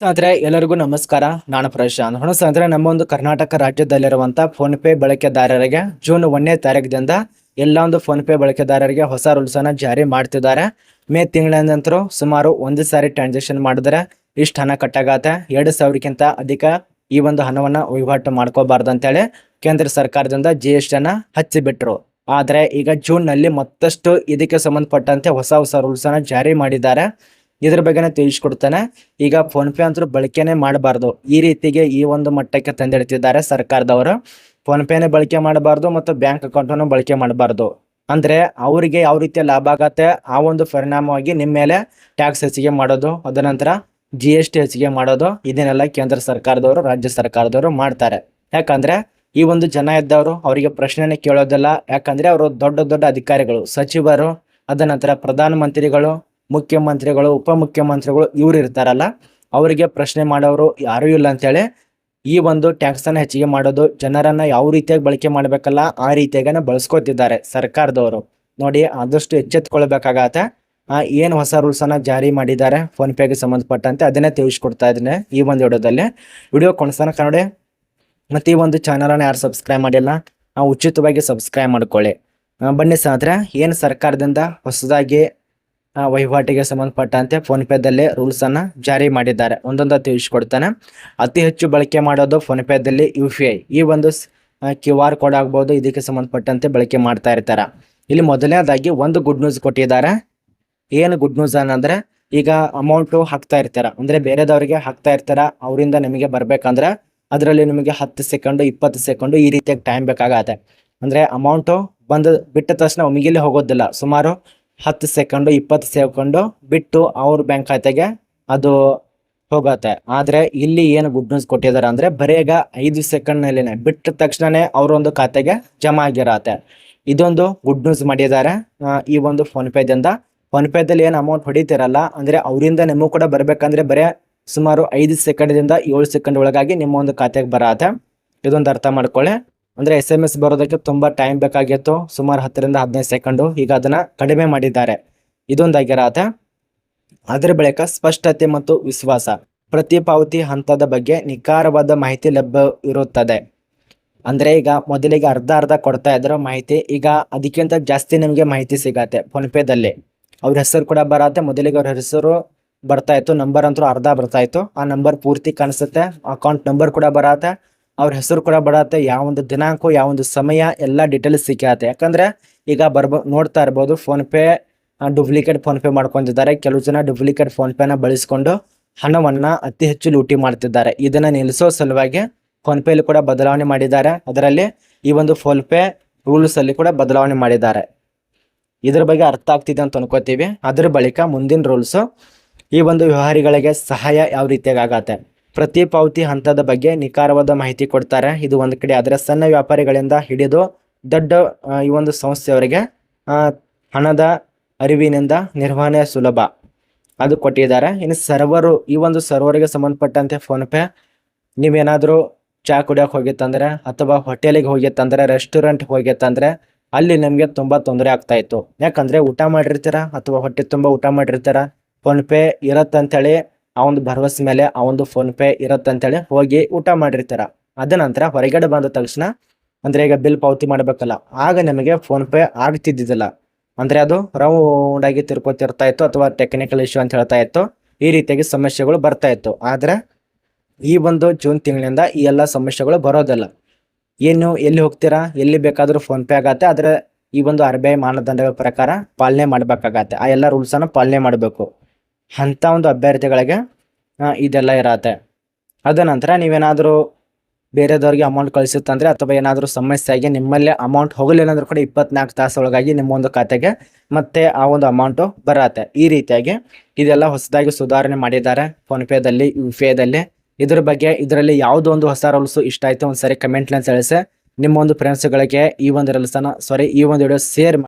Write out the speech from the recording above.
ಸ್ನೇಹಿತರೆ, ಎಲ್ಲರಿಗೂ ನಮಸ್ಕಾರ. ನಾನು ಪ್ರಶಾಂತ್. ಹಣ ಸ್ನೇಹಿತರೆ, ನಮ್ಮ ಒಂದು ಕರ್ನಾಟಕ ರಾಜ್ಯದಲ್ಲಿರುವಂತ ಫೋನ್ ಪೇ ಬಳಕೆದಾರರಿಗೆ ಜೂನ್ ಒಂದನೇ ತಾರೀಕಿನಿಂದ ಎಲ್ಲ ಒಂದು ಫೋನ್ ಪೇ ಬಳಕೆದಾರರಿಗೆ ಹೊಸ ರೂಲ್ಸ್ ಅನ್ನ ಜಾರಿ ಮಾಡ್ತಿದ್ದಾರೆ. ಮೇ ತಿಂಗಳ ನಂತರ ಸುಮಾರು ಒಂದು ಸಾರಿ ಟ್ರಾನ್ಸಾಕ್ಷನ್ ಮಾಡಿದ್ರೆ ಇಷ್ಟು ಹಣ ಕಟ್ಟಾಗತ್ತೆ. ಎರಡು ಸಾವಿರಕ್ಕಿಂತ ಅಧಿಕ ಈ ಒಂದು ಹಣವನ್ನ ವಹಿವಾಟು ಮಾಡ್ಕೋಬಾರ್ದು ಅಂತೇಳಿ ಕೇಂದ್ರ ಸರ್ಕಾರದಿಂದ ಜಿ ಎಸ್ ಟಿ ಅನ್ನ ಹಚ್ಚಿಬಿಟ್ರು. ಆದ್ರೆ ಈಗ ಜೂನ್ನಲ್ಲಿ ಮತ್ತಷ್ಟು ಇದಕ್ಕೆ ಸಂಬಂಧಪಟ್ಟಂತೆ ಹೊಸ ಹೊಸ ರೂಲ್ಸ್ ಅನ್ನ ಜಾರಿ ಮಾಡಿದ್ದಾರೆ. ಇದ್ರ ಬಗ್ಗೆನೇ ತಿಳಿಸ್ಕೊಡ್ತಾನೆ. ಈಗ ಫೋನ್ ಪೇ ಅಂತೂ ಬಳಕೆನೆ ಮಾಡಬಾರ್ದು. ಈ ರೀತಿಗೆ ಈ ಒಂದು ಮಟ್ಟಕ್ಕೆ ತಂದಿಡ್ತಿದ್ದಾರೆ ಸರ್ಕಾರದವರು. ಫೋನ್ ಪೇನೆ ಬಳಕೆ ಮಾಡಬಾರ್ದು ಮತ್ತು ಬ್ಯಾಂಕ್ ಅಕೌಂಟನ್ನು ಬಳಕೆ ಮಾಡಬಾರ್ದು. ಅಂದ್ರೆ ಅವರಿಗೆ ಯಾವ ರೀತಿಯ ಲಾಭ ಆಗತ್ತೆ, ಆ ಒಂದು ಪರಿಣಾಮವಾಗಿ ನಿಮ್ಮ ಮೇಲೆ ಟ್ಯಾಕ್ಸ್ ಹೆಚ್ಚಿಗೆ ಮಾಡೋದು ಅದ ನಂತರ ಜಿ ಎಸ್ ಟಿ ಹೆಚ್ಚಿಗೆ ಮಾಡೋದು, ಇದನ್ನೆಲ್ಲ ಕೇಂದ್ರ ಸರ್ಕಾರದವರು, ರಾಜ್ಯ ಸರ್ಕಾರದವರು ಮಾಡ್ತಾರೆ. ಯಾಕಂದ್ರೆ ಈ ಒಂದು ಜನ ಇದ್ದವರು ಅವರಿಗೆ ಪ್ರಶ್ನೆನೇ ಕೇಳೋದಿಲ್ಲ. ಯಾಕಂದ್ರೆ ಅವರು ದೊಡ್ಡ ದೊಡ್ಡ ಅಧಿಕಾರಿಗಳು, ಸಚಿವರು ಅದ ನಂತರ ಪ್ರಧಾನ ಮಂತ್ರಿಗಳು ಮುಖ್ಯಮಂತ್ರಿಗಳು, ಉಪಮುಖ್ಯಮಂತ್ರಿಗಳು ಇವ್ರು ಇರ್ತಾರಲ್ಲ, ಅವರಿಗೆ ಪ್ರಶ್ನೆ ಮಾಡೋರು ಯಾರೂ ಇಲ್ಲ ಅಂತೇಳಿ ಈ ಒಂದು ಟ್ಯಾಕ್ಸನ್ನು ಹೆಚ್ಚಿಗೆ ಮಾಡೋದು ಜನರನ್ನು ಯಾವ ರೀತಿಯಾಗಿ ಬಳಕೆ ಮಾಡಬೇಕಲ್ಲ ಆ ರೀತಿಯಾಗೇ ಬಳಸ್ಕೊತಿದ್ದಾರೆ ಸರ್ಕಾರದವರು. ನೋಡಿ, ಆದಷ್ಟು ಎಚ್ಚೆತ್ಕೊಳ್ಬೇಕಾಗತ್ತೆ. ಏನ್ ಹೊಸ ರೂಲ್ಸನ್ನು ಜಾರಿ ಮಾಡಿದ್ದಾರೆ ಫೋನ್ಪೇಗೆ ಸಂಬಂಧಪಟ್ಟಂತೆ ಅದನ್ನೇ ತಿಳಿಸ್ಕೊಡ್ತಾ ಇದ್ದೀನಿ ಈ ಒಂದು ವಿಡಿಯೋದಲ್ಲಿ. ವಿಡಿಯೋ ಕೊನೆಸನ ಕನ್ನಡಿ. ಮತ್ತು ಈ ಒಂದು ಚಾನಲನ್ನು ಯಾರು ಸಬ್ಸ್ಕ್ರೈಬ್ ಮಾಡಿಲ್ಲ ಉಚಿತವಾಗಿ ಸಬ್ಸ್ಕ್ರೈಬ್ ಮಾಡ್ಕೊಳ್ಳಿ. ಬನ್ನಿ ಸಹ ಏನು ಸರ್ಕಾರದಿಂದ ಹೊಸದಾಗಿ ವಹಿವಾಟಿಗೆ ಸಂಬಂಧಪಟ್ಟಂತೆ ಫೋನ್ ಪೇದಲ್ಲಿ ರೂಲ್ಸ್ ಅನ್ನ ಜಾರಿ ಮಾಡಿದ್ದಾರೆ. ಒಂದೊಂದು ತಿಳಿಸ್ಕೊಡ್ತಾನೆ. ಅತಿ ಹೆಚ್ಚು ಬಳಕೆ ಮಾಡೋದು ಫೋನ್ ಪೇದಲ್ಲಿ ಯು ಪಿ ಐ. ಈ ಒಂದು ಕ್ಯೂ ಆರ್ ಕೋಡ್ ಆಗ್ಬೋದು, ಇದಕ್ಕೆ ಸಂಬಂಧಪಟ್ಟಂತೆ ಬಳಕೆ ಮಾಡ್ತಾ ಇರ್ತಾರೆ. ಇಲ್ಲಿ ಮೊದಲನೇದಾಗಿ ಒಂದು ಗುಡ್ ನ್ಯೂಸ್ ಕೊಟ್ಟಿದ್ದಾರೆ. ಏನು ಗುಡ್ ನ್ಯೂಸ್ ಅನ್ನಂದ್ರೆ, ಈಗ ಅಮೌಂಟು ಹಾಕ್ತಾ ಇರ್ತಾರ. ಅಂದ್ರೆ ಬೇರೆದವ್ರಿಗೆ ಹಾಕ್ತಾ ಇರ್ತಾರ, ಅವರಿಂದ ನಿಮಗೆ ಬರಬೇಕಂದ್ರೆ, ಅದರಲ್ಲಿ ನಿಮಗೆ ಹತ್ತು ಸೆಕೆಂಡು, ಇಪ್ಪತ್ತು ಸೆಕೆಂಡು ಈ ರೀತಿಯಾಗಿ ಟೈಮ್ ಬೇಕಾಗತ್ತೆ. ಅಂದ್ರೆ ಅಮೌಂಟು ಬಂದು ಬಿಟ್ಟ ತಕ್ಷಣ ಒಮ್ಮಿಗೆಲ್ಲಿ ಹೋಗೋದಿಲ್ಲ. ಸುಮಾರು ಹತ್ತು ಸೆಕೆಂಡು, ಇಪ್ಪತ್ತು ಸೆಕೆಂಡು ಬಿಟ್ಟು ಅವ್ರ ಬ್ಯಾಂಕ್ ಖಾತೆಗೆ ಅದು ಹೋಗತ್ತೆ. ಆದರೆ ಇಲ್ಲಿ ಏನು ಗುಡ್ ನ್ಯೂಸ್ ಕೊಟ್ಟಿದ್ದಾರೆ ಅಂದ್ರೆ ಬರೇಗ ಐದು ಸೆಕೆಂಡ್ ನಲ್ಲಿನೆ ಬಿಟ್ಟ ತಕ್ಷಣವೇ ಅವರೊಂದು ಖಾತೆಗೆ ಜಮಾ ಆಗಿರತ್ತೆ. ಇದೊಂದು ಗುಡ್ ನ್ಯೂಸ್ ಮಾಡಿದ್ದಾರೆ. ಈ ಒಂದು ಫೋನ್ ಫೋನ್ಪೇದಲ್ಲಿ ಫೋನ್ ಪೇದಲ್ಲಿ ಏನು ಅಮೌಂಟ್ ಹೊಡಿತಿರಲ್ಲ, ಅಂದ್ರೆ ಅವರಿಂದ ನಿಮಗೂ ಕೂಡ ಬರಬೇಕಂದ್ರೆ ಬರೇ ಸುಮಾರು ಐದು ಸೆಕೆಂಡ್ದಿಂದ ಏಳು ಸೆಕೆಂಡ್ ಒಳಗಾಗಿ ನಿಮ್ಮ ಒಂದು ಖಾತೆಗೆ ಬರತ್ತೆ. ಇದೊಂದು ಅರ್ಥ ಮಾಡ್ಕೊಳ್ಳಿ. ಅಂದ್ರೆ ಎಸ್ ಎಂ ಎಸ್ ಬರೋದಕ್ಕೆ ತುಂಬಾ ಟೈಮ್ ಬೇಕಾಗಿತ್ತು, ಸುಮಾರು ಹತ್ತರಿಂದ ಹದಿನೈದು ಸೆಕೆಂಡು ಈಗ ಅದನ್ನ ಕಡಿಮೆ ಮಾಡಿದ್ದಾರೆ. ಇದೊಂದಾಗಿರತ್ತೆ. ಅದರ ಬಳಿಕ ಸ್ಪಷ್ಟತೆ ಮತ್ತು ವಿಶ್ವಾಸ. ಪ್ರತಿ ಪಾವತಿ ಹಂತದ ಬಗ್ಗೆ ನಿಖರವಾದ ಮಾಹಿತಿ ಲಭ್ಯ ಇರುತ್ತದೆ. ಅಂದ್ರೆ ಈಗ ಮೊದಲಿಗೆ ಅರ್ಧ ಅರ್ಧ ಕೊಡ್ತಾ ಇದ್ರು ಮಾಹಿತಿ, ಈಗ ಅದಕ್ಕಿಂತ ಜಾಸ್ತಿ ನಿಮಗೆ ಮಾಹಿತಿ ಸಿಗತ್ತೆ ಫೋನ್ ಪೇದಲ್ಲಿ ಅವ್ರ ಹೆಸರು ಕೂಡ ಬರತ್ತೆ. ಮೊದಲಿಗೆ ಅವ್ರ ಹೆಸರು ಬರ್ತಾ ಇತ್ತು, ನಂಬರ್ ಅಂತೂ ಅರ್ಧ ಬರ್ತಾ ಇತ್ತು. ಆ ನಂಬರ್ ಪೂರ್ತಿ ಕಾಣಿಸುತ್ತೆ ಅಕೌಂಟ್ ನಂಬರ್ ಕೂಡ ಬರತ್ತೆ. ಅವ್ರ ಹೆಸರು ಕೂಡ ಬರತ್ತೆ. ಯಾವೊಂದು ದಿನಾಂಕ ಯಾವೊಂದು ಸಮಯ ಎಲ್ಲ ಡೀಟೇಲ್ಸ್ ಸಿಕ್ಕತ್ತೆ ಯಾಕಂದ್ರೆ ಈಗ ಬರ್ಬ, ನೋಡ್ತಾ ಇರ್ಬೋದು PhonePe duplicate PhonePe ಮಾಡ್ಕೊಂಡಿದ್ದಾರೆ. ಕೆಲವು ಜನ ಡೂಪ್ಲಿಕೇಟ್ ಫೋನ್ ಪೇನ ಬಳಸ್ಕೊಂಡು ಹಣವನ್ನ ಅತಿ ಹೆಚ್ಚು ಲೂಟಿ ಮಾಡ್ತಿದ್ದಾರೆ. ಇದನ್ನ ನಿಲ್ಲಿಸೋ ಸಲುವಾಗಿ ಫೋನ್ ಪೇಲಿ ಕೂಡ ಬದಲಾವಣೆ ಮಾಡಿದ್ದಾರೆ. ಅದರಲ್ಲಿ ಈ ಒಂದು ಫೋನ್ ಪೇ ರೂಲ್ಸ್ ಅಲ್ಲಿ ಕೂಡ ಬದಲಾವಣೆ ಮಾಡಿದ್ದಾರೆ. ಇದ್ರ ಬಗ್ಗೆ ಅರ್ಥ ಆಗ್ತಿದೆ ಅಂತ ಅನ್ಕೋತೀವಿ. ಅದ್ರ ಬಳಿಕ ಮುಂದಿನ ರೂಲ್ಸ್ ಈ ಒಂದು ವ್ಯವಹಾರಿಗಳಿಗೆ ಸಹಾಯ ಯಾವ ರೀತಿಯಾಗತ್ತೆ ಪ್ರತಿ ಪಾವತಿ ಹಂತದ ಬಗ್ಗೆ ನಿಖರವಾದ ಮಾಹಿತಿ ಕೊಡ್ತಾರೆ. ಇದು ಒಂದು ಕಡೆ ಆದರೆ ಸಣ್ಣ ವ್ಯಾಪಾರಿಗಳಿಂದ ಹಿಡಿದು ದೊಡ್ಡ ಈ ಒಂದು ಸಂಸ್ಥೆಯವರಿಗೆ ಹಣದ ಅರಿವಿನಿಂದ ನಿರ್ವಹಣೆ ಸುಲಭ. ಅದು ಕೊಟ್ಟಿದ್ದಾರೆ. ಇನ್ನು ಸರ್ವರು, ಈ ಒಂದು ಸರ್ವರಿಗೆ ಸಂಬಂಧಪಟ್ಟಂತೆ ಫೋನ್ಪೇ, ನೀವೇನಾದರೂ ಚಾ ಕುಡಿಯೋಕೆ ಹೋಗಿತ್ತಂದ್ರೆ ಅಥವಾ ಹೋಟೆಲಿಗೆ ಹೋಗಿತ್ತಂದ್ರೆ, ರೆಸ್ಟೋರೆಂಟ್ ಹೋಗಿತ್ತಂದ್ರೆ, ಅಲ್ಲಿ ನಿಮಗೆ ತುಂಬ ತೊಂದರೆ ಆಗ್ತಾ ಇತ್ತು. ಯಾಕಂದ್ರೆ ಊಟ ಮಾಡಿರ್ತೀರ ಅಥವಾ ಹೊಟ್ಟೆ ತುಂಬ ಊಟ ಮಾಡಿರ್ತೀರ? ಫೋನ್ಪೇ ಇರತ್ತಂತೇಳಿ ಆ ಒಂದು ಭರವಸೆ ಮೇಲೆ ಆ ಒಂದು ಫೋನ್ ಪೇ ಇರತ್ತಂತೇಳಿ ಹೋಗಿ ಊಟ ಮಾಡಿರ್ತಾರ. ಅದ ನಂತರ ಹೊರಗಡೆ ಬಂದ ತಕ್ಷಣ ಅಂದ್ರೆ ಈಗ ಬಿಲ್ ಪಾವತಿ ಮಾಡ್ಬೇಕಲ್ಲ, ಆಗ ನಿಮಗೆ ಫೋನ್ ಪೇ ಆಗ್ತಿದ್ದಿದ್ದಿಲ್ಲ ಅಂದ್ರೆ ಅದು ರೌಂಡ್ ಆಗಿ ತಿರ್ಕೋತಿರ್ತಾ ಇತ್ತು ಅಥವಾ ಟೆಕ್ನಿಕಲ್ ಇಶ್ಯೂ ಅಂತ ಹೇಳ್ತಾ ಇತ್ತು, ಈ ರೀತಿಯಾಗಿ ಸಮಸ್ಯೆಗಳು ಬರ್ತಾ ಇತ್ತು. ಆದ್ರೆ ಈ ಒಂದು ಜೂನ್ ತಿಂಗಳಿಂದ ಈ ಎಲ್ಲ ಸಮಸ್ಯೆಗಳು ಬರೋದಿಲ್ಲ. ಏನು, ಎಲ್ಲಿ ಹೋಗ್ತೀರಾ, ಎಲ್ಲಿ ಬೇಕಾದರೂ ಫೋನ್ ಪೇ ಆಗತ್ತೆ, ಆದ್ರೆ ಈ ಒಂದು ಆರ್ ಬಿ ಐ ಮಾನದಂಡಗಳ ಪ್ರಕಾರ ಪಾಲನೆ ಮಾಡ್ಬೇಕಾಗತ್ತೆ. ಆ ಎಲ್ಲ ರೂಲ್ಸ್ ಅನ್ನು ಪಾಲನೆ ಮಾಡಬೇಕು. ಅಂತ ಒಂದು ಅಭ್ಯರ್ಥಿಗಳಿಗೆ ಇದೆಲ್ಲ ಇರತ್ತೆ. ಅದ ನಂತರ ನೀವೇನಾದರೂ ಬೇರೆದವ್ರಿಗೆ ಅಮೌಂಟ್ ಕಳಿಸುತ್ತಂದರೆ ಅಥವಾ ಏನಾದರೂ ಸಮಸ್ಯೆ ಆಗಿ ನಿಮ್ಮಲ್ಲೇ ಅಮೌಂಟ್ ಹೋಗಲಿಲ್ಲ ಅಂದ್ರೂ ಕೂಡ ಇಪ್ಪತ್ನಾಲ್ಕು ತಾಸು ಒಳಗಾಗಿ ನಿಮ್ಮ ಒಂದು ಖಾತೆಗೆ ಮತ್ತೆ ಆ ಒಂದು ಅಮೌಂಟು ಬರತ್ತೆ. ಈ ರೀತಿಯಾಗಿ ಇದೆಲ್ಲ ಹೊಸದಾಗಿ ಸುಧಾರಣೆ ಮಾಡಿದ್ದಾರೆ ಫೋನ್ಪೇದಲ್ಲಿ ಯು ಪಿ ಐದಲ್ಲಿ ಇದ್ರ ಬಗ್ಗೆ ಇದರಲ್ಲಿ ಯಾವುದೋ ಒಂದು ಹೊಸ ರೂಲ್ಸು ಇಷ್ಟ ಆಯಿತು ಒಂದು ಸರಿ ಕಮೆಂಟ್ನ ತಿಳಿಸಿ. ನಿಮ್ಮ ಒಂದು ಫ್ರೆಂಡ್ಸ್ಗಳಿಗೆ ಈ ಒಂದು ರೂಲ್ಸನ್ನು ಸಾರಿ ಈ ಒಂದು ವಿಡಿಯೋ ಶೇರ್